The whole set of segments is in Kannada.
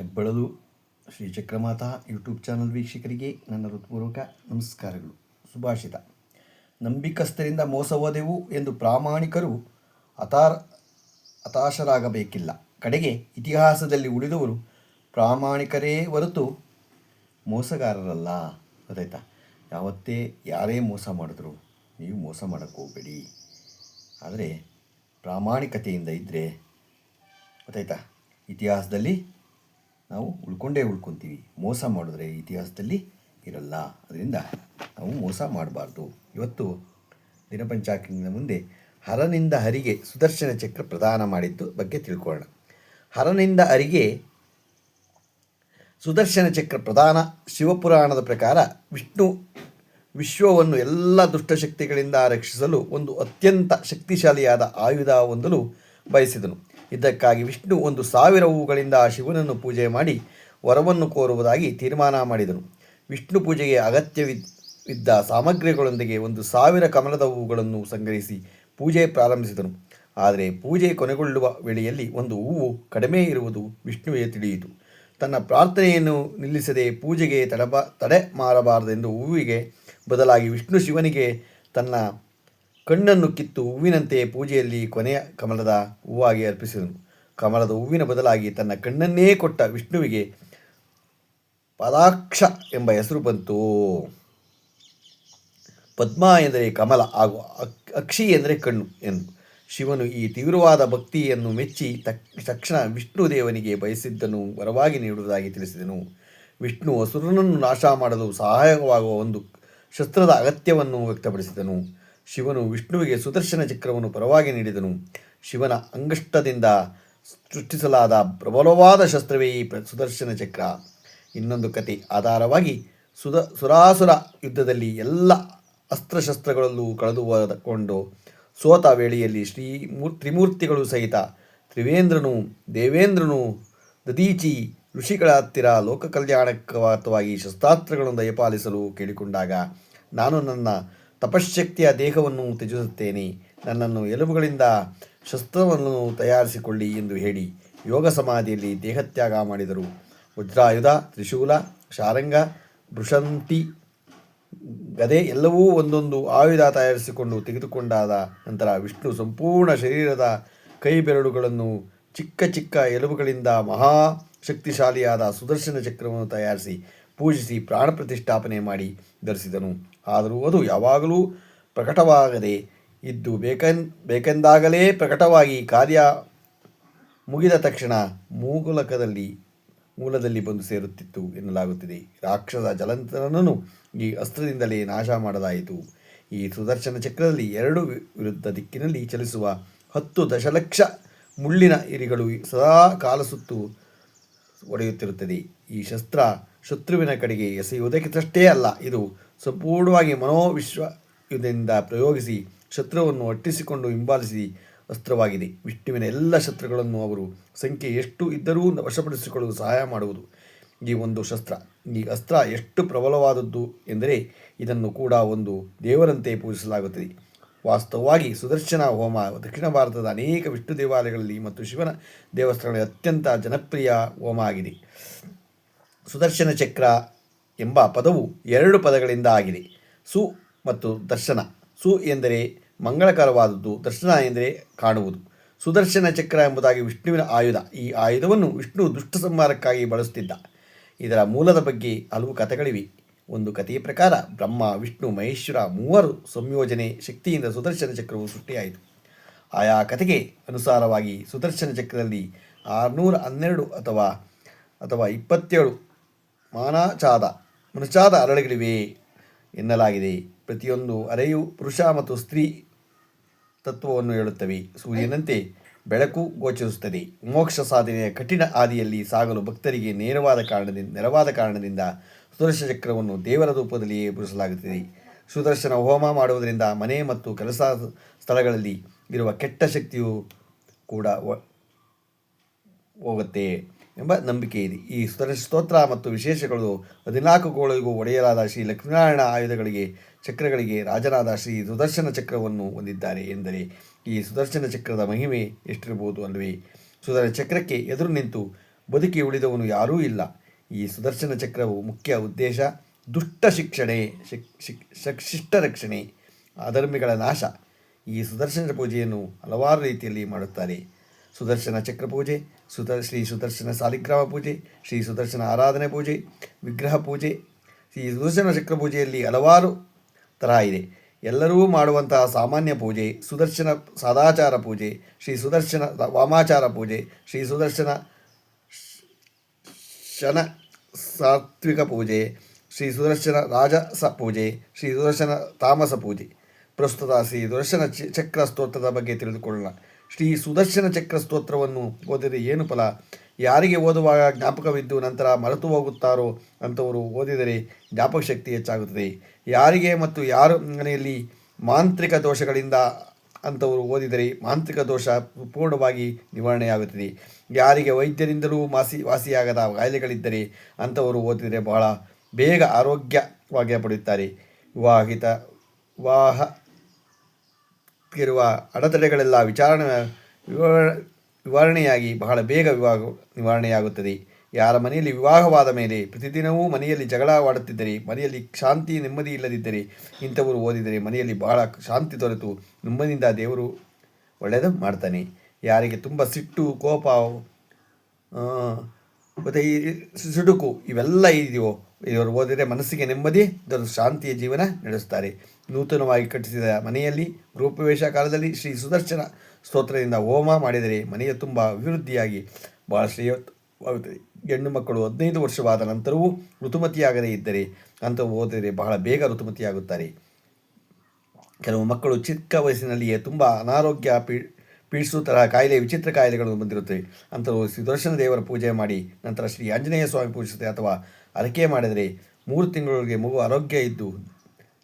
ಹೆಬ್ಬಳಲು ಶ್ರೀ ಚಕ್ರಮಾತಾ ಯೂಟ್ಯೂಬ್ ಚಾನಲ್ ವೀಕ್ಷಕರಿಗೆ ನನ್ನ ಹೃತ್ಪೂರ್ವಕ ನಮಸ್ಕಾರಗಳು. ಸುಭಾಷಿತ. ನಂಬಿಕಸ್ಥರಿಂದ ಮೋಸ ಹೋದೆವು ಎಂದು ಪ್ರಾಮಾಣಿಕರು ಅತಾರ್ ಹತಾಶರಾಗಬೇಕಿಲ್ಲ. ಕಡೆಗೆ ಇತಿಹಾಸದಲ್ಲಿ ಉಳಿದವರು ಪ್ರಾಮಾಣಿಕರೇ ಹೊರತು ಮೋಸಗಾರರಲ್ಲ. ಗೊತ್ತಾಯ್ತಾ? ಯಾವತ್ತೇ ಯಾರೇ ಮೋಸ ಮಾಡಿದ್ರು ನೀವು ಮೋಸ ಮಾಡೋಕ್ಕೆ ಹೋಗಬೇಡಿ. ಆದರೆ ಪ್ರಾಮಾಣಿಕತೆಯಿಂದ ಇದ್ದರೆ ಗೊತ್ತಾಯ್ತಾ? ಇತಿಹಾಸದಲ್ಲಿ ನಾವು ಉಳ್ಕೊಂಡೇ ಉಳ್ಕೊತೀವಿ. ಮೋಸ ಮಾಡಿದ್ರೆ ಇತಿಹಾಸದಲ್ಲಿ ಇರಲ್ಲ. ಅದರಿಂದ ನಾವು ಮೋಸ ಮಾಡಬಾರ್ದು. ಇವತ್ತು ದಿನಪಂಚಾಕಿನ ಮುಂದೆ ಹರನಿಂದ ಹರಿಗೆ ಸುದರ್ಶನ ಚಕ್ರ ಪ್ರದಾನ ಮಾಡಿದ್ದು ಬಗ್ಗೆ ತಿಳ್ಕೊಳ್ಳೋಣ. ಹರನಿಂದ ಹರಿಗೆ ಸುದರ್ಶನ ಚಕ್ರ ಪ್ರದಾನ ಶಿವಪುರಾಣದ ಪ್ರಕಾರ ವಿಷ್ಣು ವಿಶ್ವವನ್ನು ಎಲ್ಲ ದುಷ್ಟಶಕ್ತಿಗಳಿಂದ ರಕ್ಷಿಸಲು ಒಂದು ಅತ್ಯಂತ ಶಕ್ತಿಶಾಲಿಯಾದ ಆಯುಧ ಹೊಂದಲು ಬಯಸಿದನು. ಇದಕ್ಕಾಗಿ ವಿಷ್ಣು ಒಂದು ಸಾವಿರ ಹೂಗಳಿಂದ ಶಿವನನ್ನು ಪೂಜೆ ಮಾಡಿ ವರವನ್ನು ಕೋರುವುದಾಗಿ ತೀರ್ಮಾನ ಮಾಡಿದನು. ವಿಷ್ಣು ಪೂಜೆಗೆ ಅಗತ್ಯವಿದ್ದ ಸಾಮಗ್ರಿಗಳೊಂದಿಗೆ ಒಂದು ಸಾವಿರ ಕಮಲದ ಹೂಗಳನ್ನು ಸಂಗ್ರಹಿಸಿ ಪೂಜೆ ಪ್ರಾರಂಭಿಸಿದನು. ಆದರೆ ಪೂಜೆ ಕೊನೆಗೊಳ್ಳುವ ವೇಳೆಯಲ್ಲಿ ಒಂದು ಹೂವು ಕಡಿಮೆ ಇರುವುದು ವಿಷ್ಣುವೇ ತಿಳಿಯಿತು. ತನ್ನ ಪ್ರಾರ್ಥನೆಯನ್ನು ನಿಲ್ಲಿಸದೆ ಪೂಜೆಗೆ ತಡಬ, ತಡೆ ಮಾರಬಾರದೆಂದು ಹೂವಿಗೆ ಬದಲಾಗಿ ವಿಷ್ಣು ಶಿವನಿಗೆ ತನ್ನ ಕಣ್ಣನ್ನು ಕಿತ್ತು ಹೂವಿನಂತೆ ಪೂಜೆಯಲ್ಲಿ ಕೊನೆಯ ಕಮಲದ ಹೂವಾಗಿ ಅರ್ಪಿಸಿದನು. ಕಮಲದ ಹೂವಿನ ಬದಲಾಗಿ ತನ್ನ ಕಣ್ಣನ್ನೇ ಕೊಟ್ಟ ವಿಷ್ಣುವಿಗೆ ಪದಾಕ್ಷ ಎಂಬ ಹೆಸರು ಬಂತು. ಪದ್ಮ ಎಂದರೆ ಕಮಲ, ಹಾಗೂ ಅಕ್, ಅಕ್ಷಿ ಎಂದರೆ ಕಣ್ಣು ಎಂದು. ಶಿವನು ಈ ತೀವ್ರವಾದ ಭಕ್ತಿಯನ್ನು ಮೆಚ್ಚಿ ತಕ್, ತಕ್ಷಣ ವಿಷ್ಣು ದೇವನಿಗೆ ಬಯಸಿದ್ದನ್ನು ವರವಾಗಿ ನೀಡುವುದಾಗಿ ತಿಳಿಸಿದನು. ವಿಷ್ಣು ಅಸುರನನ್ನು ನಾಶ ಮಾಡಲು ಸಹಾಯಕವಾಗುವ ಒಂದು ಶಸ್ತ್ರದ ಅಗತ್ಯವನ್ನು ವ್ಯಕ್ತಪಡಿಸಿದನು. ಶಿವನು ವಿಷ್ಣುವಿಗೆ ಸುದರ್ಶನ ಚಕ್ರವನ್ನು ಪರವಾಗಿ ನೀಡಿದನು. ಶಿವನ ಅಂಗಷ್ಟದಿಂದ ಸೃಷ್ಟಿಸಲಾದ ಪ್ರಬಲವಾದ ಶಸ್ತ್ರವೇ ಈ ಸುದರ್ಶನ ಚಕ್ರ. ಇನ್ನೊಂದು ಕತೆ ಆಧಾರವಾಗಿ ಸುದ ಸುರಾಸುರ ಯುದ್ಧದಲ್ಲಿ ಎಲ್ಲ ಅಸ್ತ್ರಶಸ್ತ್ರಗಳಲ್ಲೂ ಕಳೆದು ಹೋದಕೊಂಡು ಸೋತ ವೇಳೆಯಲ್ಲಿ ಶ್ರೀ ಮೂರ್ ತ್ರಿಮೂರ್ತಿಗಳು ಸಹಿತ ತ್ರಿವೇಂದ್ರನು, ದೇವೇಂದ್ರನು ದದೀಚಿ ಋಷಿಗಳ ಹತ್ತಿರ ಲೋಕ ಕಲ್ಯಾಣಕವಾತವಾಗಿ ಶಸ್ತ್ರಾಸ್ತ್ರಗಳನ್ನು ದಯಪಾಲಿಸಲು ಕೇಳಿಕೊಂಡಾಗ, ನಾನು ನನ್ನ ತಪಶ್ಶಕ್ತಿಯ ದೇಹವನ್ನು ತ್ಯಜಿಸುತ್ತೇನೆ. ನನ್ನನ್ನು ಎಲುಬುಗಳಿಂದ ಶಸ್ತ್ರವನ್ನು ತಯಾರಿಸಿಕೊಳ್ಳಿ ಎಂದು ಹೇಳಿ ಯೋಗ ಸಮಾಧಿಯಲ್ಲಿ ದೇಹತ್ಯಾಗ ಮಾಡಿದರು. ವಜ್ರಾಯುಧ, ತ್ರಿಶೂಲ, ಶಾರಂಗ, ಬೃಷಂತಿ, ಗದೆ ಎಲ್ಲವೂ ಒಂದೊಂದು ಆಯುಧ ತಯಾರಿಸಿಕೊಂಡು ತೆಗೆದುಕೊಂಡಾದ ನಂತರ ವಿಷ್ಣು ಸಂಪೂರ್ಣ ಶರೀರದ ಕೈ ಬೆರಳುಗಳನ್ನು ಚಿಕ್ಕ ಚಿಕ್ಕ ಎಲುಬುಗಳಿಂದ ಮಹಾ ಶಕ್ತಿಶಾಲಿಯಾದ ಸುದರ್ಶನ ಚಕ್ರವನ್ನು ತಯಾರಿಸಿ ಪೂಜಿಸಿ ಪ್ರಾಣ ಪ್ರತಿಷ್ಠಾಪನೆ ಮಾಡಿ ಧರಿಸಿದನು. ಆದರೂ ಅದು ಯಾವಾಗಲೂ ಪ್ರಕಟವಾಗದೆ ಇದ್ದು ಬೇಕೆನ್, ಬೇಕೆಂದಾಗಲೇ ಪ್ರಕಟವಾಗಿ ಕಾರ್ಯ ಮುಗಿದ ತಕ್ಷಣ ಮೂಗುಲಕದಲ್ಲಿ, ಮೂಲದಲ್ಲಿ ಬಂದು ಸೇರುತ್ತಿತ್ತು ಎನ್ನಲಾಗುತ್ತಿದೆ. ರಾಕ್ಷಸ ಜಲಂತರನನ್ನು ಈ ಅಸ್ತ್ರದಿಂದಲೇ ನಾಶ ಮಾಡಲಾಯಿತು. ಈ ಸುದರ್ಶನ ಚಕ್ರದಲ್ಲಿ ಎರಡು ವಿರುದ್ಧ ದಿಕ್ಕಿನಲ್ಲಿ ಚಲಿಸುವ ಹತ್ತು ದಶಲಕ್ಷ ಮುಳ್ಳಿನ ಇರಿಗಳು ಸದಾ ಕಾಲ ಸುತ್ತು ಒಡೆಯುತ್ತಿರುತ್ತದೆ. ಈ ಶಸ್ತ್ರ ಶತ್ರುವಿನ ಕಡೆಗೆ ಎಸೆಯುವುದಕ್ಕಷ್ಟೇ ಅಲ್ಲ. ಇದು ಸಂಪೂರ್ಣವಾಗಿ ಮನೋವಿಶ್ವದಿಂದ ಪ್ರಯೋಗಿಸಿ, ಶತ್ರುವನ್ನು ಅಟ್ಟಿಸಿಕೊಂಡು ಹಿಂಬಾಲಿಸಿ ಅಸ್ತ್ರವಾಗಿದೆ. ವಿಷ್ಣುವಿನ ಎಲ್ಲ ಶತ್ರುಗಳನ್ನು ಅವರು ಸಂಖ್ಯೆ ಎಷ್ಟು ಇದ್ದರೂ ವಶಪಡಿಸಿಕೊಳ್ಳಲು ಸಹಾಯ ಮಾಡುವುದು ಈ ಒಂದು ಶಸ್ತ್ರ. ಈ ಅಸ್ತ್ರ ಎಷ್ಟು ಪ್ರಬಲವಾದದ್ದು ಎಂದರೆ ಇದನ್ನು ಕೂಡ ಒಂದು ದೇವರಂತೆ ಪೂಜಿಸಲಾಗುತ್ತದೆ. ವಾಸ್ತವವಾಗಿ ಸುದರ್ಶನ ಹೋಮ ದಕ್ಷಿಣ ಭಾರತದ ಅನೇಕ ವಿಷ್ಣು ದೇವಾಲಯಗಳಲ್ಲಿ ಮತ್ತು ಶಿವನ ದೇವಸ್ಥಾನಗಳಲ್ಲಿ ಅತ್ಯಂತ ಜನಪ್ರಿಯ ಹೋಮ ಆಗಿದೆ. ಸುದರ್ಶನ ಚಕ್ರ ಎಂಬ ಪದವು ಎರಡು ಪದಗಳಿಂದ ಆಗಿದೆ. ಸು ಮತ್ತು ದರ್ಶನ. ಸು ಎಂದರೆ ಮಂಗಳಕರವಾದದ್ದು, ದರ್ಶನ ಎಂದರೆ ಕಾಣುವುದು. ಸುದರ್ಶನ ಚಕ್ರ ಎಂಬುದಾಗಿ ವಿಷ್ಣುವಿನ ಆಯುಧ. ಈ ಆಯುಧವನ್ನು ವಿಷ್ಣು ದುಷ್ಟ ಸಂಹಾರಕ್ಕಾಗಿ ಬಳಸುತ್ತಿದ್ದ. ಇದರ ಮೂಲದ ಬಗ್ಗೆ ಹಲವು ಕಥೆಗಳಿವೆ. ಒಂದು ಕಥೆಯ ಪ್ರಕಾರ ಬ್ರಹ್ಮ, ವಿಷ್ಣು, ಮಹೇಶ್ವರ ಮೂವರು ಸಂಯೋಜನೆ ಶಕ್ತಿಯಿಂದ ಸುದರ್ಶನ ಚಕ್ರವು ಸೃಷ್ಟಿಯಾಯಿತು. ಆಯಾ ಕಥೆಗೆ ಅನುಸಾರವಾಗಿ ಸುದರ್ಶನ ಚಕ್ರದಲ್ಲಿ ಆರುನೂರ ಹನ್ನೆರಡು ಅಥವಾ ಅಥವಾ ಇಪ್ಪತ್ತೇಳು ಮಾನಾಚಾದ ಮನುಚಾದ ಅರಳುಗಳಿವೆ ಎನ್ನಲಾಗಿದೆ. ಪ್ರತಿಯೊಂದು ಅರೆಯು ಪುರುಷ ಮತ್ತು ಸ್ತ್ರೀ ತತ್ವವನ್ನು ಹೇಳುತ್ತವೆ. ಸೂರ್ಯನಂತೆ ಬೆಳಕು ಗೋಚರಿಸುತ್ತದೆ. ಮೋಕ್ಷ ಸಾಧನೆಯ ಕಠಿಣ ಹಾದಿಯಲ್ಲಿ ಸಾಗಲು ಭಕ್ತರಿಗೆ ನೇರವಾದ ಕಾರಣದಿಂದ, ನೆರವಾದ ಕಾರಣದಿಂದ ಸುದರ್ಶನ ಚಕ್ರವನ್ನು ದೇವರ ರೂಪದಲ್ಲಿಯೇ ಪೂರಿಸಲಾಗುತ್ತದೆ ಸುದರ್ಶನ ಹೋಮ ಮಾಡುವುದರಿಂದ ಮನೆ ಮತ್ತು ಕೆಲಸ ಸ್ಥಳಗಳಲ್ಲಿ ಇರುವ ಕೆಟ್ಟ ಶಕ್ತಿಯು ಕೂಡ ಹೋಗುತ್ತೆ. ಎಂಬ ನಂಬಿಕೆ ಇದೆ. ಈ ಸುದರ್ಶ ಸ್ತೋತ್ರ ಮತ್ತು ವಿಶೇಷಗಳು ಹದಿನಾಲ್ಕು ಗೋಳಿಗೂ ಒಡೆಯಲಾದ ಶ್ರೀ ಲಕ್ಷ್ಮೀನಾರಾಯಣ ಆಯುಧಗಳಿಗೆ, ಚಕ್ರಗಳಿಗೆ ರಾಜನಾದ ಶ್ರೀ ಸುದರ್ಶನ ಚಕ್ರವನ್ನು ಹೊಂದಿದ್ದಾರೆ ಎಂದರೆ ಈ ಸುದರ್ಶನ ಚಕ್ರದ ಮಹಿಮೆ ಎಷ್ಟಿರಬಹುದು ಅಲ್ಲವೇ? ಸುದರ ಚಕ್ರಕ್ಕೆ ಎದುರು ನಿಂತು ಬದುಕಿ ಉಳಿದವನು ಯಾರೂ ಇಲ್ಲ. ಈ ಸುದರ್ಶನ ಚಕ್ರವು ಮುಖ್ಯ ಉದ್ದೇಶ ದುಷ್ಟ ಶಿಕ್ಷಣೆ, ಶಿಕ್ ಶಿಕ್ ಶಕ್- ಶಿಷ್ಟ ರಕ್ಷಣೆ, ಅಧರ್ಮಿಗಳ ನಾಶ. ಈ ಸುದರ್ಶನ ಪೂಜೆಯನ್ನು ಹಲವಾರು ರೀತಿಯಲ್ಲಿ ಮಾಡುತ್ತಾರೆ. ಸುದರ್ಶನ ಚಕ್ರ ಪೂಜೆ ಸುದ ಶ್ರೀ ಸುದರ್ಶನ ಸಾಲಿಗ್ರಾಮ ಪೂಜೆ ಶ್ರೀ ಸುದರ್ಶನ ಆರಾಧನೆ ಪೂಜೆ ವಿಗ್ರಹ ಪೂಜೆ ಶ್ರೀ ಸುದರ್ಶನ ಚಕ್ರ ಪೂಜೆಯಲ್ಲಿ ಹಲವಾರು ತರಹ ಇದೆ ಎಲ್ಲರೂ ಮಾಡುವಂತಹ ಸಾಮಾನ್ಯ ಪೂಜೆ ಸುದರ್ಶನ ಸದಾಚಾರ ಪೂಜೆ ಶ್ರೀ ಸುದರ್ಶನ ವಾಮಾಚಾರ ಪೂಜೆ ಶ್ರೀ ಸುದರ್ಶನ ಶನ ಸಾತ್ವಿಕ ಪೂಜೆ ಶ್ರೀ ಸುದರ್ಶನ ರಾಜಸ ಪೂಜೆ ಶ್ರೀ ಸುದರ್ಶನ ತಾಮಸ ಪೂಜೆ ಪ್ರಸ್ತುತ ಶ್ರೀ ಸುದರ್ಶನ ಚಕ್ರ ಸ್ತೋತ್ರದ ಬಗ್ಗೆ ತಿಳಿದುಕೊಳ್ಳೋಣ ಶ್ರೀ ಸುದರ್ಶನ ಚಕ್ರ ಸ್ತೋತ್ರವನ್ನು ಓದಿದರೆ ಏನು ಫಲ? ಯಾರಿಗೆ ಓದುವಾಗ ಜ್ಞಾಪಕವಿದ್ದು ನಂತರ ಮರೆತು ಹೋಗುತ್ತಾರೋ ಅಂಥವರು ಓದಿದರೆ ಜ್ಞಾಪಕ ಶಕ್ತಿ ಹೆಚ್ಚಾಗುತ್ತದೆ. ಯಾರಿಗೆ ಮತ್ತು ಯಾರ ಮನೆಯಲ್ಲಿ ಮಾಂತ್ರಿಕ ದೋಷಗಳಿಂದ ಅಂಥವರು ಓದಿದರೆ ಮಾಂತ್ರಿಕ ದೋಷ ಪೂರ್ಣವಾಗಿ ನಿವಾರಣೆಯಾಗುತ್ತದೆ. ಯಾರಿಗೆ ವೈದ್ಯರಿಂದಲೂ ಮಾಸಿ ವಾಸಿಯಾಗದ ಕಾಯಿಲೆಗಳಿದ್ದರೆ ಅಂಥವರು ಓದಿದರೆ ಬಹಳ ಬೇಗ ಆರೋಗ್ಯವಾಗಿ ಪಡೆಯುತ್ತಾರೆ. ವಿವಾಹಿತ, ವಿವಾಹ ಇರುವ ಅಡೆತಡೆಗಳೆಲ್ಲ ವಿಚಾರಣೆ, ವಿವರ- ನಿವಾರಣೆಯಾಗಿ ಬಹಳ ಬೇಗ ವಿವಾಹ, ನಿವಾರಣೆಯಾಗುತ್ತದೆ. ಯಾರ ಮನೆಯಲ್ಲಿ ವಿವಾಹವಾದ ಮೇಲೆ ಪ್ರತಿದಿನವೂ ಮನೆಯಲ್ಲಿ ಜಗಳವಾಡುತ್ತಿದ್ದರೆ ಮನೆಯಲ್ಲಿ ಶಾಂತಿ ನೆಮ್ಮದಿ ಇಲ್ಲದಿದ್ದರೆ, ಇಂಥವರು ಓದಿದರೆ ಮನೆಯಲ್ಲಿ ಬಹಳ ಶಾಂತಿ ದೊರೆತು, ನೆಮ್ಮದಿಯಿಂದ ದೇವರು ಒಳ್ಳೆಯದು ಮಾಡ್ತಾನೆ. ಯಾರಿಗೆ ತುಂಬ ಸಿಟ್ಟು, ಕೋಪ ಮತ್ತು ಈ ಸಿಡುಕು ಇವೆಲ್ಲ ಇದೆಯೋ ಇವರು ಓದಿದರೆ ಮನಸ್ಸಿಗೆ ನೆಮ್ಮದಿ ಇದರ ಶಾಂತಿಯ ಜೀವನ ನಡೆಸುತ್ತಾರೆ. ನೂತನವಾಗಿ ಕಟ್ಟಿಸಿದ ಮನೆಯಲ್ಲಿ ಗೃಹಪ್ರವೇಶ ಕಾಲದಲ್ಲಿ ಶ್ರೀ ಸುದರ್ಶನ ಸ್ತೋತ್ರದಿಂದ ಹೋಮ ಮಾಡಿದರೆ ಮನೆಯ ತುಂಬ ಅಭಿವೃದ್ಧಿಯಾಗಿ ಭಾಳ ಶ್ರೇಯವಾಗುತ್ತದೆ ಹೆಣ್ಣು ಮಕ್ಕಳು ಹದಿನೈದು ವರ್ಷವಾದ ನಂತರವೂ ಋತುಮತಿಯಾಗದೇ ಇದ್ದರೆ ಅಂತ ಓದಿದರೆ ಬಹಳ ಬೇಗ ಋತುಮತಿಯಾಗುತ್ತಾರೆ. ಕೆಲವು ಮಕ್ಕಳು ಚಿಕ್ಕ ವಯಸ್ಸಿನಲ್ಲಿಯೇ ತುಂಬ ಅನಾರೋಗ್ಯ ಪೀ, ಪೀಡಿಸುವ ತರಹ ಕಾಯಿಲೆ, ವಿಚಿತ್ರ ಕಾಯಿಲೆಗಳು ಬಂದಿರುತ್ತವೆ. ಅಂತ ಸುದರ್ಶನ ದೇವರ ಪೂಜೆ ಮಾಡಿ ನಂತರ ಶ್ರೀ ಆಂಜನೇಯ ಸ್ವಾಮಿ ಪೂಜಿಸುತ್ತೆ ಅಥವಾ ಅರಕೆ ಮಾಡಿದರೆ ಮೂರು ತಿಂಗಳಿಗೆ ಮಗು ಆರೋಗ್ಯ ಇದ್ದು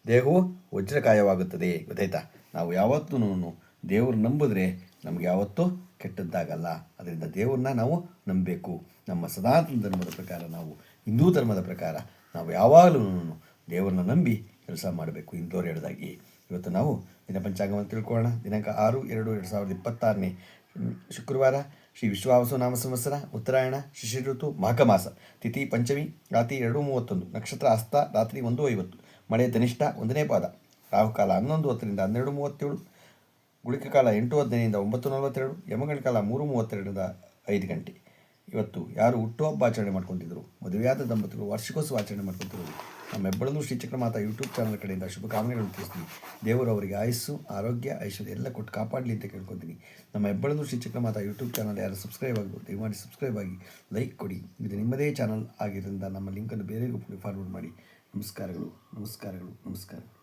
ದೇಹವು ವಜ್ರಕಾಯವಾಗುತ್ತದೆ. ಗೊತ್ತಾಯ್ತಾ? ನಾವು ಯಾವತ್ತೂ ದೇವರು ನಂಬಿದ್ರೆ ನಮಗೆ ಯಾವತ್ತೂ ಕೆಟ್ಟದ್ದಾಗಲ್ಲ. ಅದರಿಂದ ದೇವ್ರನ್ನ ನಾವು ನಂಬಬೇಕು. ನಮ್ಮ ಸನಾತನ ಧರ್ಮದ ಪ್ರಕಾರ ನಾವು, ಹಿಂದೂ ಧರ್ಮದ ಪ್ರಕಾರ ನಾವು ಯಾವಾಗಲೂ ದೇವರನ್ನ ನಂಬಿ ಕೆಲಸ ಮಾಡಬೇಕು ಇಂದೋರು ಹೇಳಿದಾಗಿ. ಇವತ್ತು ನಾವು ದಿನ ಪಂಚಾಂಗವನ್ನು ತಿಳ್ಕೊಳ್ಳೋಣ. ದಿನಾಂಕ ಆರು ಎರಡು ಎರಡು ಸಾವಿರದ ಇಪ್ಪತ್ತಾರನೇ ಶುಕ್ರವಾರ ಶ್ರೀ ವಿಶ್ವಾವಸು ನಾಮ ಸಂವತ್ಸರ, ಉತ್ತರಾಯಣ ಶಿಶಿರ ಋತು ಮಾಘ ಮಾಸ ತಿಥಿ ಪಂಚಮಿ, ರಾತ್ರಿ ಎರಡು ಮೂವತ್ತೊಂದು, ನಕ್ಷತ್ರ ಅಸ್ತ, ರಾತ್ರಿ ಒಂದು ಐವತ್ತು, ಮಳೆ ಧನಿಷ್ಠ ಒಂದನೇ ಪಾದ ರಾಹುಕಾಲ ಹನ್ನೊಂದು ಹತ್ತರಿಂದ ಹನ್ನೆರಡು ಮೂವತ್ತೇಳು, ಗುಳಿಕ ಕಾಲ ಎಂಟು ಹದಿನೈದರಿಂದ ಒಂಬತ್ತು ನಲವತ್ತೆರಡು, ಯಮಗಳ ಕಾಲ ಮೂರು ಮೂವತ್ತೆರಡರಿಂದ ಐದು ಗಂಟೆ. ಇವತ್ತು ಯಾರು ಹುಟ್ಟುಹಬ್ಬ ಆಚರಣೆ ಮಾಡ್ಕೊಂಡಿದ್ರು? ಮದುವೆಯಾದ ದಂಪತಿಗಳು ವಾರ್ಷಿಕೋತ್ಸವ ಆಚರಣೆ ಮಾಡ್ಕೊತಿರೋದು. ನಮ್ಮ ಹೆಬ್ಬಳಲು ಶ್ರೀಚಕ್ರ ಮಾತಾ ಯೂಟ್ಯೂಬ್ ಚಾನಲ್ ಕಡೆಯಿಂದ ಶುಭಕಾಮನೆಗಳನ್ನು ತಿಳಿಸ್ತೀನಿ. ದೇವರು ಅವರಿಗೆ ಆಯಸ್ಸು, ಆರೋಗ್ಯ, ಐಶ್ವರ್ಯ ಎಲ್ಲ ಕೊಟ್ಟು ಕಾಪಾಡಲಿ ಅಂತ ಕೇಳ್ಕೊತೀನಿ. ನಮ್ಮ ಹೆಬ್ಬಳನ್ನು ಶ್ರೀಚಕ್ರ ಮಾತಾ ಯೂಟ್ಯೂಬ್ ಚಾನಲ್ ಯಾರು ಸಬ್ಸ್ಕ್ರೈಬ್ ಆಗಬೇಕು, ದಯಮಾಡಿ ಸಬ್ಸ್ಕ್ರೈಬ್ ಆಗಿ ಲೈಕ್ ಕೊಡಿ. ಇದು ನಿಮ್ಮದೇ ಚಾನಲ್ ಆಗಿದ್ದರಿಂದ ನಮ್ಮ ಲಿಂಕನ್ನು ಬೇರೆಗೂ ಫಾರ್ವರ್ಡ್ ಮಾಡಿ. ನಮಸ್ಕಾರಗಳು ನಮಸ್ಕಾರಗಳು ನಮಸ್ಕಾರಗಳು